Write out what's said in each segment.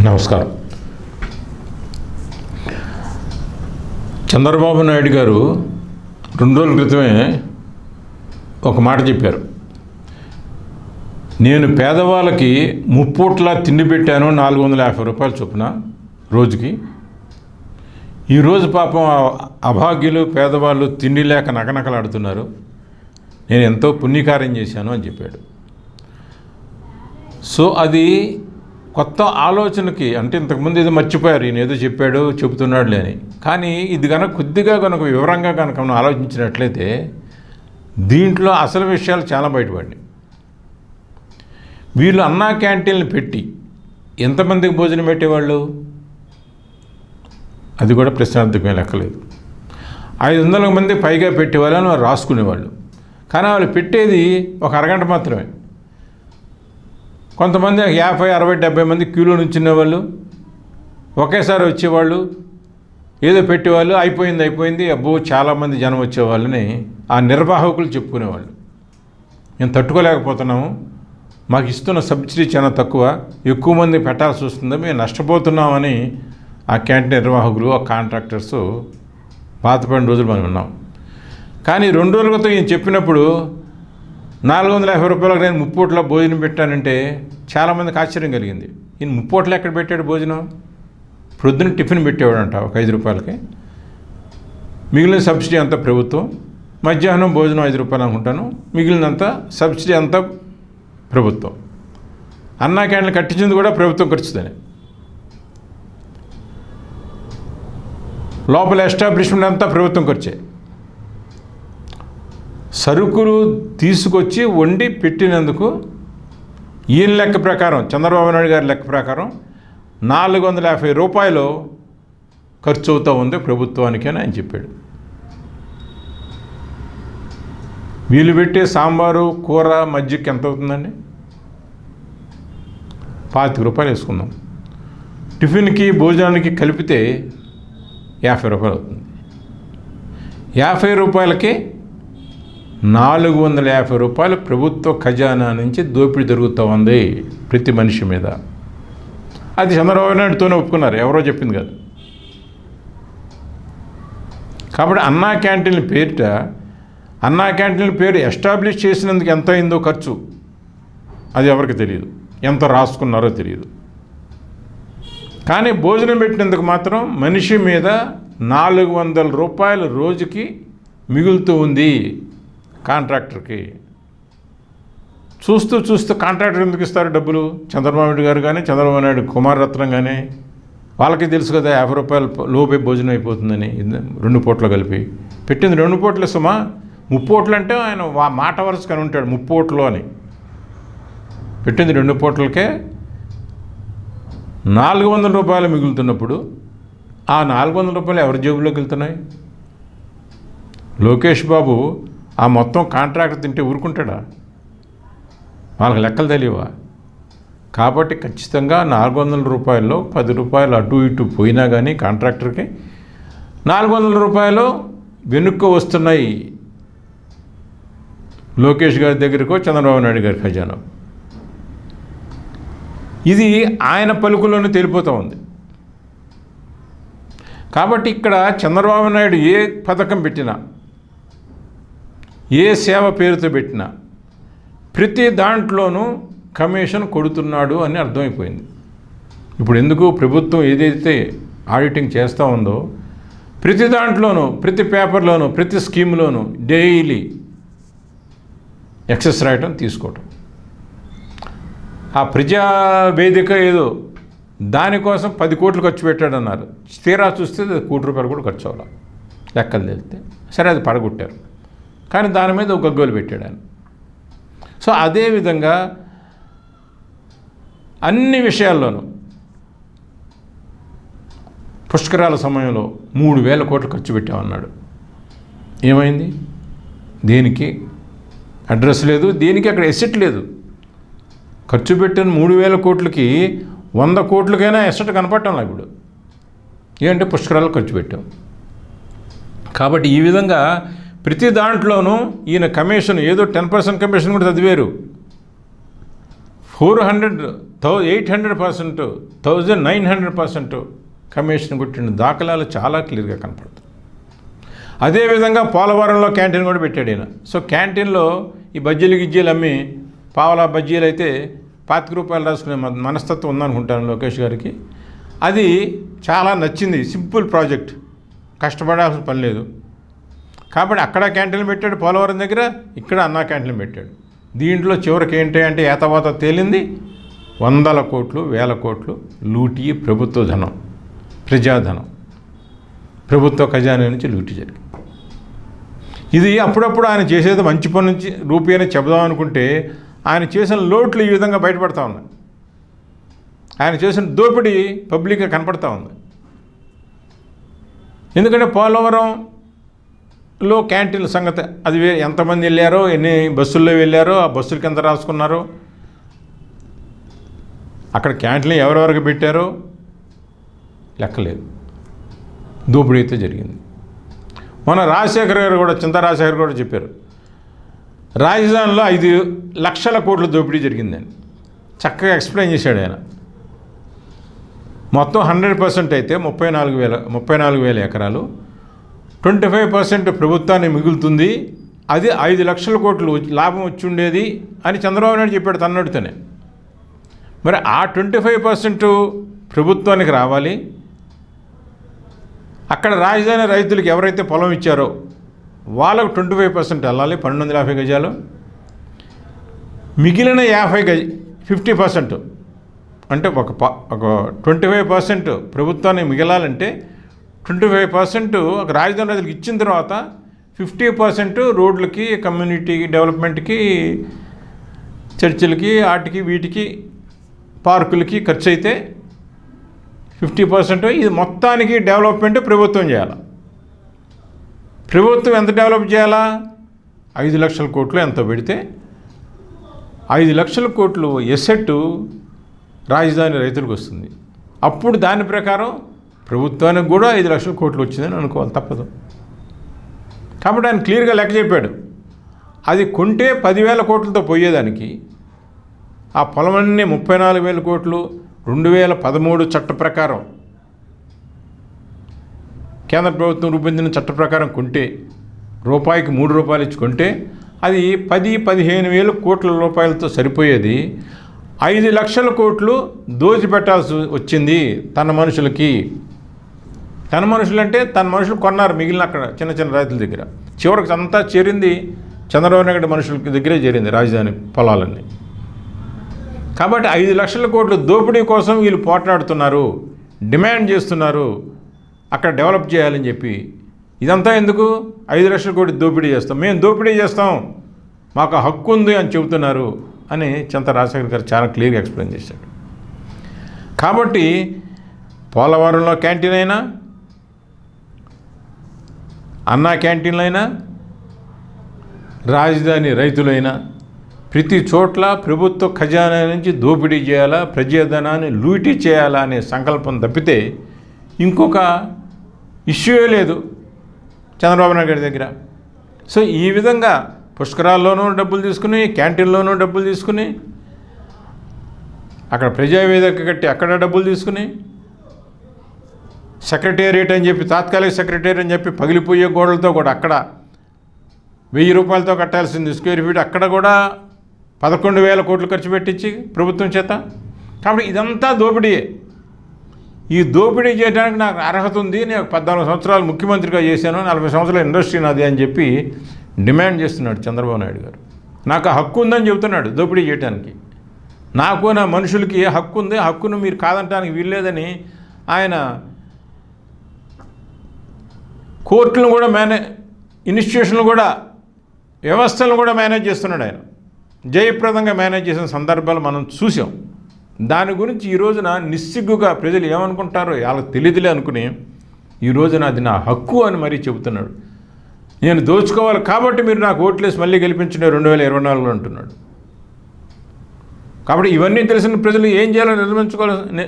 నమస్కారం. చంద్రబాబు నాయుడు గారు రెండు రోజుల క్రితమే ఒక మాట చెప్పారు. నేను పేదవాళ్ళకి ముప్పూట్ల తిండి పెట్టాను నాలుగు వందల యాభై రూపాయలు చొప్పున రోజుకి. ఈరోజు పాపం అభాగ్యులు పేదవాళ్ళు తిండి లేక నకనకలాడుతున్నారు. నేను ఎంతో పుణ్యకార్యం చేశాను అని చెప్పాడు. సో అది కొత్త ఆలోచనకి అంటే ఇంతకుముందు ఏదో మర్చిపోయారు ఈయన ఏదో చెప్పాడు చెబుతున్నాడు అని. కానీ ఇది కనుక కొద్దిగా కనుక వివరంగా కనుక మనం ఆలోచించినట్లయితే దీంట్లో అసలు విషయాలు చాలా బయటపడినాయి వీళ్ళు అన్నా క్యాంటీన్లు పెట్టి ఎంతమందికి భోజనం పెట్టేవాళ్ళు? అది కూడా ప్రశ్నార్థకమే లెక్కలేదు. ఐదు వందల మంది పైగా పెట్టేవాళ్ళని వారు రాసుకునేవాళ్ళు. కానీ వాళ్ళు పెట్టేది ఒక అరగంట మాత్రమే. కొంతమంది యాభై అరవై డెబ్బై మంది క్యూలో నుంచున్న వాళ్ళు ఒకేసారి వచ్చేవాళ్ళు ఏదో పెట్టేవాళ్ళు అయిపోయింది అయిపోయింది అబ్బో చాలామంది జనం వచ్చేవాళ్ళని ఆ నిర్వాహకులు చెప్పుకునేవాళ్ళు. మేము తట్టుకోలేకపోతున్నాము. మాకు ఇస్తున్న సబ్సిడీ చాలా తక్కువ. ఎక్కువ మంది పెట్టాల్సి వస్తుంది? మేము నష్టపోతున్నామని ఆ క్యాంటీన్ నిర్వాహకులు ఆ కాంట్రాక్టర్స్ బాధపడిన రోజులు మనం ఉన్నాం. కానీ రెండు రోజుల క్రితం ఈయన చెప్పినప్పుడు నాలుగు వందల యాభై రూపాయలకు నేను ముప్పోట్లో భోజనం పెట్టానంటే చాలామందికి ఆశ్చర్యం కలిగింది. ఈయన ముప్పోట్లో ఎక్కడ పెట్టాడు భోజనం? ప్రొద్దున టిఫిన్ పెట్టేవాడంట ఒక ఐదు రూపాయలకి. మిగిలిన సబ్సిడీ అంతా ప్రభుత్వం. మధ్యాహ్నం భోజనం ఐదు రూపాయలు అనుకుంటాను. మిగిలినంతా సబ్సిడీ అంతా ప్రభుత్వం. అన్నా క్యాండ్లు కట్టించింది కూడా ప్రభుత్వం ఖర్చుదని లోపల ఎస్టాబ్లిష్మెంట్ అంతా ప్రభుత్వం ఖర్చే. సరుకులు తీసుకొచ్చి వండి పెట్టినందుకు ఈయన లెక్క ప్రకారం చంద్రబాబు నాయుడు గారి లెక్క ప్రకారం నాలుగు వందల యాభై రూపాయలు ఖర్చు అవుతూ ఉంది ప్రభుత్వానికి అని ఆయన చెప్పాడు. వీళ్ళు పెట్టే సాంబారు కూర మజ్జిగకి ఎంత అవుతుందండి? పాతిక రూపాయలు వేసుకుందాం. టిఫిన్కి భోజనానికి కలిపితే యాభై రూపాయలు అవుతుంది. యాభై రూపాయలకి నాలుగు వందల యాభై రూపాయలు ప్రభుత్వ ఖజానా నుంచి దోపిడీ జరుగుతూ ఉంది ప్రతి మనిషి మీద. అది చంద్రబాబు నాయుడుతోనే ఒప్పుకున్నారు. ఎవరో చెప్పింది కాదు. కాబట్టి అన్నా క్యాంటీన్ల పేరిట అన్నా క్యాంటీన్ల పేరు ఎస్టాబ్లిష్ చేసినందుకు ఎంత అయిందో ఖర్చు. అది ఎవరికి తెలియదు. ఎంత రాసుకున్నారో తెలియదు. కానీ భోజనం పెట్టినందుకు మాత్రం మనిషి మీద నాలుగు వందల రూపాయలు రోజుకి మిగులుతూ ఉంది. కాంట్రాక్టర్కి. చూస్తూ చూస్తూ కాంట్రాక్టర్ ఎందుకు ఇస్తారు డబ్బులు? చంద్రబాబు నాయుడు గారు కానీ చంద్రబాబు నాయుడు కుమార్ రత్నం కానీ వాళ్ళకి తెలుసు కదా యాభై రూపాయలు లోపే భోజనం అయిపోతుందని రెండు పూటలు కలిపి. పెట్టింది రెండు పూటలు సుమా. ముప్పోట్లు అంటే ఆయన మాట వరుస కని ఉంటాడు ముప్పోట్లు అని. పెట్టింది రెండు పూట్లకే. నాలుగు వందల రూపాయలు మిగులుతున్నప్పుడు ఆ నాలుగు వందల రూపాయలు ఎవరి జేబులోకి వెళ్తున్నాయి లోకేష్ బాబు ఆ మొత్తం కాంట్రాక్ట్ తింటే ఊరుకుంటాడా? వాళ్ళకి లెక్కలు తెలియవా? కాబట్టి ఖచ్చితంగా నాలుగు వందల రూపాయల్లో పది రూపాయలు అటు ఇటు పోయినా కానీ కాంట్రాక్టర్కి నాలుగు వందల రూపాయలు వెనుక్కు వస్తున్నాయి. లోకేష్ గారి దగ్గరకో చంద్రబాబు నాయుడు గారి ఖజానా. ఇది ఆయన పలుకులోనే తెలిపోతూ ఉంది. కాబట్టి ఇక్కడ చంద్రబాబు నాయుడు ఏ పథకం పెట్టినా ఏ సేవ పేరుతో పెట్టినా ప్రతి దాంట్లోనూ కమిషన్ కొడుతున్నాడు అని అర్థమైపోయింది. ఇప్పుడు ఎందుకు ప్రభుత్వం ఏదైతే ఆడిటింగ్ చేస్తూ ఉందో ప్రతి దాంట్లోనూ ప్రతి పేపర్లోనూ ప్రతి స్కీమ్లోనూ డైలీ ఎక్సెస్ రాయటం తీసుకోవటం. ఆ ప్రజా వేదిక ఏదో దానికోసం పది కోట్లు ఖర్చు పెట్టాడన్నారు. తీరా చూస్తే అది కోటి రూపాయలు కూడా ఖర్చు అవ్వాలి. లెక్కలు తెలితే సరే అది పడగొట్టారు. కానీ దాని మీద ఒక గగ్గోలు పెట్టాడు ఆయన. సో అదేవిధంగా అన్ని విషయాల్లోనూ పుష్కరాల సమయంలో మూడు వేల కోట్లు ఖర్చు పెట్టామన్నాడు. ఏమైంది? దేనికి? అడ్రస్ లేదు దేనికి అక్కడ ఎసెట్ లేదు. ఖర్చు పెట్టిన మూడు వేల కోట్లకి వంద కోట్లకైనా ఎసెట్ కనపడటం ఇప్పుడు. ఏంటంటే పుష్కరాలు ఖర్చు పెట్టాం. కాబట్టి ఈ విధంగా ప్రతి దాంట్లోనూ ఈయన కమిషన్ ఏదో టెన్ పర్సెంట్ కమిషన్ కూడా చదివారు. Four hundred thou eight hundred percent thousand nine hundred percent commission కొట్టిన దాఖలాలు చాలా క్లియర్గా కనపడుతుంది అదేవిధంగా పోలవరంలో క్యాంటీన్ కూడా పెట్టాడు ఈయన. సో క్యాంటీన్లో ఈ బజ్జీలు గిజ్జీలు అమ్మి పావలా బజ్జీలు అయితే పాతిక రూపాయలు రాసుకునే మన- మనస్తత్వం ఉందనుకుంటాను లోకేష్ గారికి. అది చాలా నచ్చింది. Simple project. కష్టపడాల్సిన పని లేదు. కాబట్టి అక్కడ క్యాంటీన్లు పెట్టాడు పోలవరం దగ్గర ఇక్కడ అన్నా క్యాంటీన్లు పెట్టాడు. దీంట్లో చివరికి ఏంటి అంటే ఏతవాత తేలింది? వందల కోట్లు వేల కోట్లు లూటీ ప్రభుత్వ ధనం ప్రజాధనం. ప్రభుత్వ ఖజానా నుంచి లూటీ జరిగింది. ఇది అప్పుడప్పుడు ఆయన చేసేది మంచి పని నుంచి రూపీ అని చెబుదాం అనుకుంటే ఆయన చేసిన లోట్లు ఈ విధంగా బయటపడతా ఉన్నాయి. ఆయన చేసిన దోపిడీ పబ్లిక్గా కనపడతా ఉంది. ఎందుకంటే పోలవరం లో క్యాంటీన్ల సంగతి. అది ఎంతమంది వెళ్ళారో ఎన్ని బస్సుల్లో వెళ్ళారో ఆ బస్సులకి ఎంత రాసుకున్నారో. అక్కడ క్యాంటీన్లు ఎవరెవరికి పెట్టారో లెక్కలేదు. దోపిడీ అయితే జరిగింది. మన రాజశేఖర్ గారు కూడా చింత రాజశేఖర్ కూడా చెప్పారు. రాజధానిలో ఐదు లక్షల కోట్ల దోపిడీ జరిగిందని. చక్కగా ఎక్స్ప్లెయిన్ చేశాడు ఆయన. మొత్తం హండ్రెడ్ పర్సెంట్ అయితే ముప్పై నాలుగు వేల ముప్పై నాలుగు వేల ఎకరాలు ట్వంటీ ఫైవ్ పర్సెంట్ ప్రభుత్వాన్ని మిగులుతుంది. అది ఐదు లక్షల కోట్లు లాభం వచ్చి ఉండేది అని చంద్రబాబు నాయుడు చెప్పాడు తన్నడితోనే మరి ఆ ట్వంటీ ఫైవ్ పర్సెంట్ ప్రభుత్వానికి రావాలి. అక్కడ రాజధాని రైతులకు ఎవరైతే పొలం ఇచ్చారో వాళ్ళకు ట్వంటీ ఫైవ్ పర్సెంట్ వెళ్ళాలి పన్నెండు వందల యాభై గజాలు. మిగిలిన యాభై గజ ఫిఫ్టీ పర్సెంట్. అంటే ఒక ప ఒక ట్వంటీ ఫైవ్ పర్సెంట్ ప్రభుత్వానికి మిగలాలంటే ట్వంటీ ఫైవ్ పర్సెంట్ ఒక రాజధాని రైతులకు ఇచ్చిన తర్వాత ఫిఫ్టీ పర్సెంట్ రోడ్లకి కమ్యూనిటీ డెవలప్మెంట్కి చర్చిలకి వాటికి వీటికి పార్కులకి ఖర్చు అయితే ఫిఫ్టీ పర్సెంట్ ఇది మొత్తానికి డెవలప్మెంట్ ప్రభుత్వం చేయాలి. ప్రభుత్వం ఎంత డెవలప్ చేయాలా? ఐదు లక్షల కోట్లు ఎంత పెడితే ఐదు లక్షల కోట్లు ఎసెట్ రాజధాని రైతులకు వస్తుంది. అప్పుడు దాని ప్రకారం ప్రభుత్వానికి కూడా ఐదు లక్షల కోట్లు వచ్చిందని అనుకోవాలి తప్పదు. కాబట్టి ఆయన క్లియర్గా లెక్క చెప్పాడు. అది కొంటే పదివేల కోట్లతో పోయేదానికి ఆ పొలమన్నీ ముప్పై నాలుగు వేల కోట్లు రెండు వేల పదమూడు చట్ట ప్రకారం. కేంద్ర ప్రభుత్వం రూపొందిన చట్ట ప్రకారం కొంటే రూపాయికి మూడు రూపాయలు ఇచ్చి కొంటే అది పది పదిహేను వేలు కోట్ల రూపాయలతో సరిపోయేది. ఐదు లక్షల కోట్లు దోచిపెట్టాల్సి వచ్చింది తన మనుషులకి. తన మనుషులు అంటే తన మనుషులు కొన్నారు మిగిలిన అక్కడ చిన్న చిన్న రైతుల దగ్గర. చివరికి అంతా చేరింది చంద్రబాబు నాయుడు మనుషుల దగ్గరే చేరింది రాజధాని పొలాలన్నీ. కాబట్టి ఐదు లక్షల కోట్లు దోపిడీ కోసం వీళ్ళు పోట్లాడుతున్నారు డిమాండ్ చేస్తున్నారు అక్కడ డెవలప్ చేయాలని చెప్పి. ఇదంతా ఎందుకు? ఐదు లక్షల కోటి దోపిడీ చేస్తాం. మేము దోపిడీ చేస్తాం. మాకు హక్కు ఉంది అని చెబుతున్నారు అని చింత రాజశేఖర్ గారు చాలా క్లియర్గా ఎక్స్ప్లెయిన్ చేశాడు. కాబట్టి పోలవరంలో క్యాంటీన్ అయినా అన్నా క్యాంటీన్లు అయినా రాజధాని రైతులైనా ప్రతి చోట్ల ప్రభుత్వ ఖజానా నుంచి దోపిడీ చేయాలా ప్రజాధనాన్ని లూటీ చేయాలా అనే సంకల్పం తప్పితే ఇంకొక ఇష్యూయే లేదు చంద్రబాబు నాయుడు గారి దగ్గర. సో ఈ విధంగా పుష్కరాల్లోనూ డబ్బులు తీసుకుని క్యాంటీన్లోనూ డబ్బులు తీసుకుని అక్కడ ప్రజావేదిక కట్టి అక్కడ డబ్బులు తీసుకుని సెక్రటేరియట్ అని చెప్పి తాత్కాలిక సెక్రటేరియట్ అని చెప్పి పగిలిపోయే గోడలతో కూడా అక్కడ వెయ్యి రూపాయలతో కట్టాల్సింది స్క్వేర్ ఫీట్. అక్కడ కూడా పదకొండు వేల కోట్లు ఖర్చు పెట్టించి ప్రభుత్వం చేత. కాబట్టి ఇదంతా దోపిడీయే. ఈ దోపిడీ చేయడానికి నాకు అర్హత ఉంది. నేను పద్నాలుగు సంవత్సరాలు ముఖ్యమంత్రిగా చేశాను. నలభై సంవత్సరాల ఇండస్ట్రీ నాది అని చెప్పి డిమాండ్ చేస్తున్నాడు చంద్రబాబు నాయుడు గారు. నాకు ఆ హక్కు ఉందని చెబుతున్నాడు దోపిడీ చేయడానికి నాకు నా మనుషులకి హక్కు ఉంది? హక్కును మీరు కాదంటానికి వీల్లేదని ఆయన కోర్టులను కూడా మేనే ఇన్స్టిట్యూషన్లు కూడా వ్యవస్థలను కూడా మేనేజ్ చేస్తున్నాడు ఆయన. జయప్రదంగా మేనేజ్ చేసిన సందర్భాలు మనం చూసాం. దాని గురించి ఈ రోజున నిస్సిగ్గుగా ప్రజలు ఏమనుకుంటారో వాళ్ళకి తెలియదులే అనుకుని ఈ రోజున అది నా హక్కు అని మరీ చెబుతున్నాడు. నేను దోచుకోవాలి కాబట్టి మీరు నాకు ఓట్లేసి మళ్ళీ గెలిపించండి రెండు వేల ఇరవై నాలుగులో అంటున్నాడు. కాబట్టి ఇవన్నీ తెలిసిన ప్రజలు ఏం చేయాలో నిర్మించుకోవాల్సిన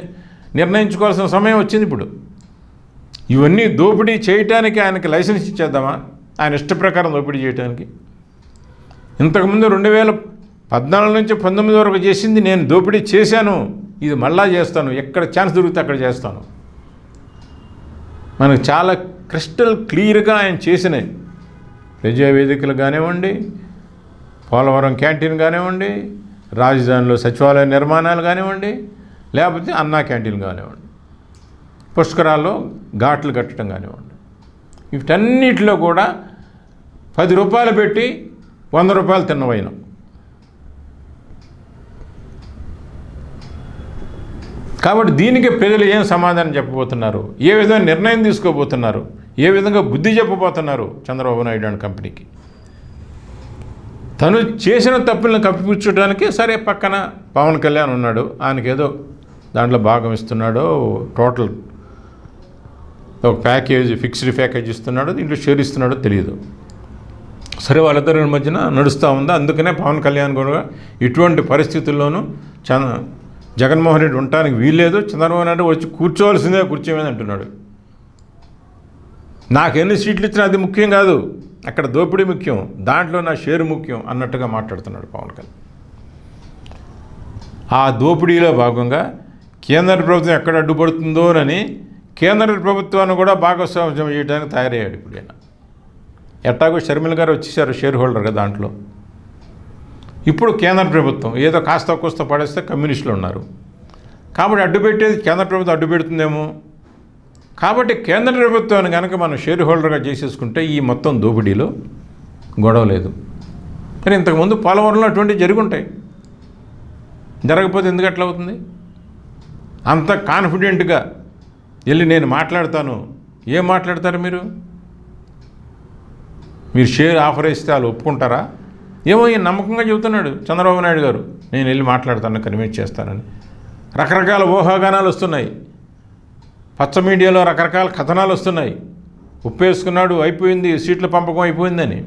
నిర్ణయించుకోవాల్సిన సమయం వచ్చింది ఇప్పుడు. ఇవన్నీ దోపిడీ చేయటానికి ఆయనకి లైసెన్స్ ఇచ్చేద్దామా? ఆయన ఇష్ట ప్రకారం దోపిడీ చేయడానికి ఇంతకుముందు రెండు వేల పద్నాలుగు నుంచి పంతొమ్మిది వరకు చేసింది నేను దోపిడీ చేశాను. ఇది మళ్ళా చేస్తాను. ఎక్కడ ఛాన్స్ దొరికితే అక్కడ చేస్తాను. మనకు చాలా క్రిస్టల్ క్లియర్గా ఆయన చేసినాయి ప్రజావేదికలు కానివ్వండి పోలవరం క్యాంటీన్ కానివ్వండి రాజధానిలో సచివాలయ నిర్మాణాలు కానివ్వండి లేకపోతే అన్నా క్యాంటీన్ కానివ్వండి. పుష్కరాల్లో ఘాట్లు కట్టడం కానివ్వండి. వీటన్నిటిలో కూడా పది రూపాయలు పెట్టి వంద రూపాయలు తిన్నవైన కాబట్టి దీనికి ప్రజలు ఏం సమాధానం చెప్పబోతున్నారు? ఏ విధంగా నిర్ణయం తీసుకోబోతున్నారు? ఏ విధంగా బుద్ధి చెప్పబోతున్నారు చంద్రబాబు నాయుడు అండ్ కంపెనీకి? తను చేసిన తప్పులను కప్పిపుచ్చడానికి సరే పక్కన పవన్ కళ్యాణ్ ఉన్నాడు. ఆయనకి ఏదో దాంట్లో భాగం ఇస్తున్నాడో టోటల్ ఒక ప్యాకేజ్ ఫిక్స్డ్ ప్యాకేజ్ ఇస్తున్నాడో దీంట్లో షేర్ ఇస్తున్నాడో తెలియదు. సరే వాళ్ళిద్దరి మధ్యన నడుస్తూ ఉంది? అందుకనే పవన్ కళ్యాణ్ కూడా ఇటువంటి పరిస్థితుల్లోనూ చంద్ర జగన్మోహన్ రెడ్డి ఉండటానికి వీల్లేదు. చంద్రబాబు నాయుడు వచ్చి కూర్చోవలసిందే కూర్చోమని అంటున్నాడు. నాకు ఎన్ని సీట్లు ఇచ్చినా అది ముఖ్యం కాదు. అక్కడ దోపిడీ ముఖ్యం. దాంట్లో నా షేర్ ముఖ్యం అన్నట్టుగా మాట్లాడుతున్నాడు పవన్ కళ్యాణ్. ఆ దోపిడీలో భాగంగా కేంద్ర ప్రభుత్వం ఎక్కడ అడ్డుపడుతుందోనని కేంద్ర ప్రభుత్వాన్ని కూడా భాగస్వామ్యం చేయడానికి తయారయ్యాడు ఇప్పుడు ఆయన ఎట్టాగో షర్మిల గారు వచ్చేసారు షేర్ హోల్డర్గా దాంట్లో. ఇప్పుడు కేంద్ర ప్రభుత్వం ఏదో కాస్త కూస్త పడేస్తే కమ్యూనిస్టులు ఉన్నారు. కాబట్టి అడ్డుపెట్టేది కేంద్ర ప్రభుత్వం అడ్డుపెడుతుందేమో కాబట్టి కేంద్ర ప్రభుత్వాన్ని కనుక మనం షేర్ హోల్డర్గా చేసేసుకుంటే ఈ మొత్తం దోపిడీలో గొడవ లేదు. కానీ ఇంతకుముందు పోలవరంలో అటువంటివి జరుగుంటాయి. జరగకపోతే ఎందుకు అట్లా అవుతుంది? అంత కాన్ఫిడెంట్గా వెళ్ళి నేను మాట్లాడతాను. ఏం మాట్లాడతారు మీరు? మీరు షేర్ ఆఫర్ ఇస్తే వాళ్ళు ఒప్పుకుంటారా? ఏమో ఈయన నమ్మకంగా చెబుతున్నాడు చంద్రబాబు నాయుడు గారు. నేను వెళ్ళి మాట్లాడతాను కన్విన్స్ చేస్తానని. రకరకాల ఊహాగానాలు వస్తున్నాయి. పచ్చ మీడియాలో రకరకాల కథనాలు వస్తున్నాయి. ఉప్పేసుకున్నాడు అయిపోయింది సీట్ల పంపకం అయిపోయిందని.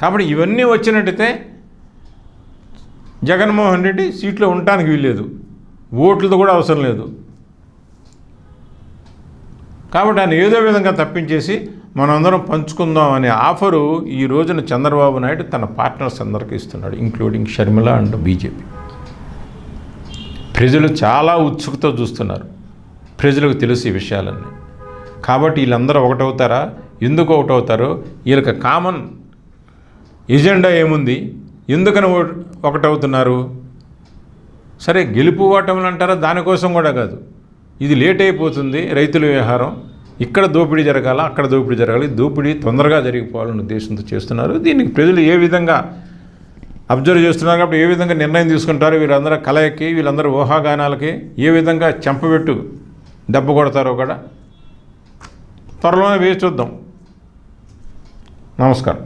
కాబట్టి ఇవన్నీ వచ్చినట్టయితే జగన్మోహన్ రెడ్డి సీట్లో ఉండటానికి వీల్లేదు. ఓట్లతో కూడా అవసరం లేదు. కాబట్టి ఆయన ఏదో విధంగా తప్పించేసి మనందరం పంచుకుందాం అనే ఆఫరు ఈ రోజున చంద్రబాబు నాయుడు తన పార్ట్నర్స్ అందరికీ ఇస్తున్నాడు ఇంక్లూడింగ్ షర్మిల అండ్ బీజేపీ. ప్రజలు చాలా ఉత్సుకతో చూస్తున్నారు. ప్రజలకు తెలుసు ఈ విషయాలన్నీ. కాబట్టి వీళ్ళందరూ ఒకటవుతారా? ఎందుకు ఒకటవుతారో? వీళ్ళకి కామన్ ఎజెండా ఏముంది? ఎందుకని ఒకటవుతున్నారు? సరే గెలుపు ఓటములు అంటారా? దానికోసం కూడా కాదు. ఇది లేట్ అయిపోతుంది రైతుల వ్యవహారం. ఇక్కడ దోపిడీ జరగాల? అక్కడ దోపిడీ జరగాలి. దోపిడీ తొందరగా జరిగిపోవాలనే ఉద్దేశంతో చేస్తున్నారు. దీనికి ప్రజలు ఏ విధంగా అబ్జర్వ్ చేస్తున్నారు కాబట్టి ఏ విధంగా నిర్ణయం తీసుకుంటారు? వీళ్ళందరూ కలయికి వీళ్ళందరూ ఊహాగానాలకి ఏ విధంగా చెంపబెట్టు దెబ్బ కొడతారో కూడా త్వరలోనే వేసి చూద్దాం. నమస్కారం.